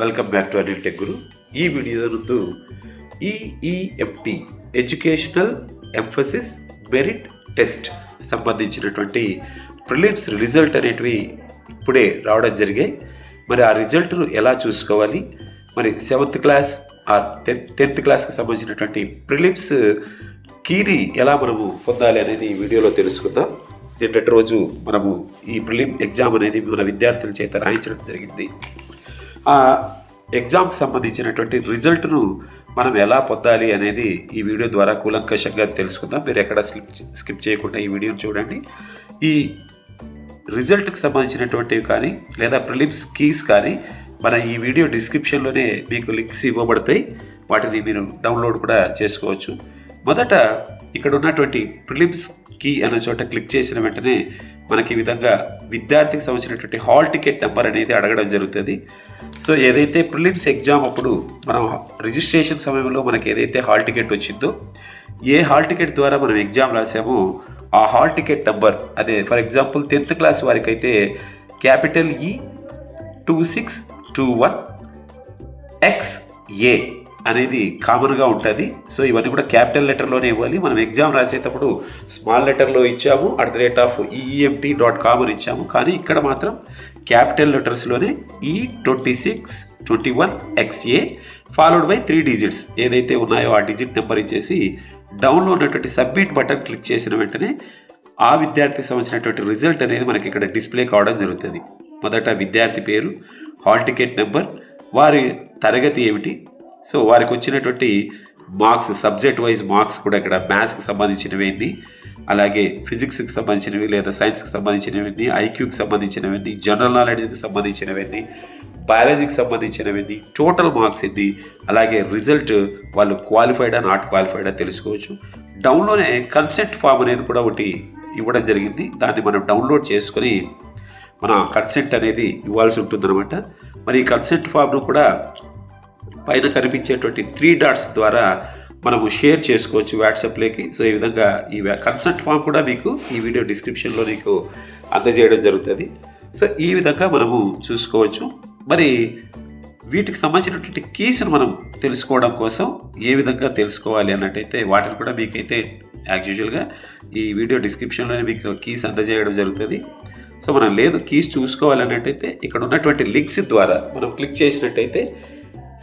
Welcome back to Anil tech Guru ఈ video నందు EEFT educational emphasis merit test సంబంధించినటువంటి prelims result అనేటివి ఇప్పుడే రావడం జరిగాయి. మరి ఆ రిజల్ట్ను ఎలా చూసుకోవాలి? మరి సెవెంత్ క్లాస్ ఆ టెన్త్ టెన్త్ క్లాస్కి సంబంధించినటువంటి ప్రిలిమ్స్ కీని ఎలా మనము పొందాలి అనేది ఈ వీడియోలో తెలుసుకుందాం. నిన్నటి రోజు మనము ఈ ప్రిలిమ్ ఎగ్జామ్ అనేది మన విద్యార్థుల చేత రాయించడం జరిగింది. ఆ ఎగ్జామ్కి సంబంధించినటువంటి రిజల్ట్ను మనం ఎలా పొందాలి అనేది ఈ వీడియో ద్వారా కూలంకషంగా తెలుసుకుందాం. మీరు ఎక్కడ స్కిప్ స్కిప్ చేయకుండా ఈ వీడియోని చూడండి. ఈ రిజల్ట్కి సంబంధించినటువంటివి కానీ లేదా ప్రిలిమ్స్ కీస్ కానీ మన ఈ వీడియో డిస్క్రిప్షన్లోనే మీకు లింక్స్ ఇవ్వబడతాయి. వాటిని మీరు డౌన్లోడ్ కూడా చేసుకోవచ్చు. మొదట ఇక్కడ ఉన్నటువంటి ప్రిలిమ్స్ కీ అనే చోట క్లిక్ చేసిన వెంటనే మనకి ఈ విధంగా విద్యార్థికి సంబంధించినటువంటి హాల్ టికెట్ నెంబర్ అనేది అడగడం జరుగుతుంది. సో ఏదైతే ప్రిలిమ్స్ ఎగ్జామ్ అప్పుడు మనం రిజిస్ట్రేషన్ సమయంలో మనకి ఏదైతే హాల్ టికెట్ వచ్చిందో ఏ హాల్ టికెట్ ద్వారా మనం ఎగ్జామ్ రాసామో ఆ హాల్ టికెట్ నెంబర్ అదే ఫర్ ఎగ్జాంపుల్ టెన్త్ క్లాస్ వారికి అయితే capital E two six two one X A అనేది కామన్గా ఉంటుంది. సో ఇవన్నీ కూడా క్యాపిటల్ లెటర్లోనే ఇవ్వాలి. మనం ఎగ్జామ్ రాసేటప్పుడు స్మాల్ లెటర్లో ఇచ్చాము at the rate of EEMT dot com అని ఇచ్చాము. కానీ ఇక్కడ మాత్రం capital లెటర్స్లోనే E twenty six twenty one X A followed by three digits ఏదైతే ఉన్నాయో ఆ డిజిట్ నెంబర్ ఇచ్చేసి డౌన్లో ఉన్నటువంటి సబ్మిట్ బటన్ క్లిక్ చేసిన వెంటనే ఆ విద్యార్థికి సంబంధించినటువంటి రిజల్ట్ అనేది మనకి ఇక్కడ డిస్ప్లే కావడం జరుగుతుంది. మొదట విద్యార్థి పేరు హాల్ టికెట్ నెంబర్ వారి తరగతి ఏమిటి సో వారికి వచ్చినటువంటి మార్క్స్ సబ్జెక్ట్ వైజ్ మార్క్స్ కూడా ఇక్కడ మ్యాథ్స్కి సంబంధించినవి అలాగే ఫిజిక్స్కి సంబంధించినవి లేదా సైన్స్కి సంబంధించినవన్నీ ఐక్యూకి సంబంధించినవన్నీ జనరల్ నాలెడ్జ్కి సంబంధించినవన్నీ బయాలజీకి సంబంధించినవన్నీ టోటల్ మార్క్స్ ఎన్ని అలాగే రిజల్ట్ వాళ్ళు క్వాలిఫైడా నాట్ క్వాలిఫైడా తెలుసుకోవచ్చు. డౌన్లోనే కన్సెంట్ ఫామ్ అనేది కూడా ఒకటి ఇవ్వడం జరిగింది. దాన్ని మనం డౌన్లోడ్ చేసుకొని మన కన్సెంట్ అనేది ఇవ్వాల్సి ఉంటుందన్నమాట. మరి ఈ కన్సెంట్ ఫామ్ను కూడా పైన కనిపించేటువంటి త్రీ డాట్స్ ద్వారా మనము షేర్ చేసుకోవచ్చు వాట్సాప్లోకి సో ఈ విధంగా ఈ కన్సెంట్ ఫామ్ కూడా మీకు ఈ వీడియో డిస్క్రిప్షన్లో నీకు అందజేయడం జరుగుతుంది. సో ఈ విధంగా మనము చూసుకోవచ్చు. మరి వీటికి సంబంధించినటువంటి కీస్ను మనం తెలుసుకోవడం కోసం ఏ విధంగా తెలుసుకోవాలి అన్నట్టయితే వాటిని కూడా మీకైతే యాజ్ యూజువల్గా ఈ వీడియో డిస్క్రిప్షన్లోనే మీకు కీస్ అందజేయడం జరుగుతుంది. సో మనం లేదు కీస్ చూసుకోవాలి అన్నట్టయితే ఇక్కడ ఉన్నటువంటి లింక్స్ ద్వారా మనం క్లిక్ చేసినట్టయితే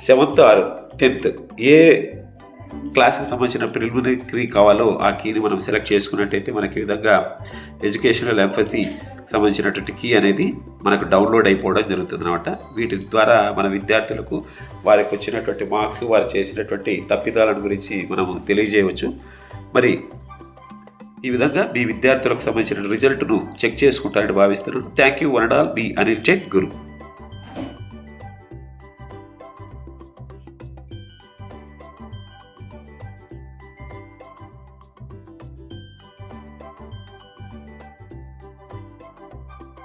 సెవెంత్ ఆర్ టెన్త్ ఏ క్లాస్కి సంబంధించిన ప్రిలిమినరీ కావాలో ఆ కీని మనం సెలెక్ట్ చేసుకున్నట్టయితే మనకి ఈ విధంగా ఎడ్యుకేషనల్ ఎంఫసీ సంబంధించినటువంటి కీ అనేది మనకు డౌన్లోడ్ అయిపోవడం జరుగుతుంది అనమాట వీటి ద్వారా మన విద్యార్థులకు వారికి వచ్చినటువంటి మార్క్స్ వారు చేసినటువంటి తప్పిదాలను గురించి మనము తెలియజేయవచ్చు. మరి ఈ విధంగా మీ విద్యార్థులకు సంబంధించిన రిజల్ట్ను చెక్ చేసుకుంటారని భావిస్తున్నాను. Thank you one and all. Me Anil tech Guru.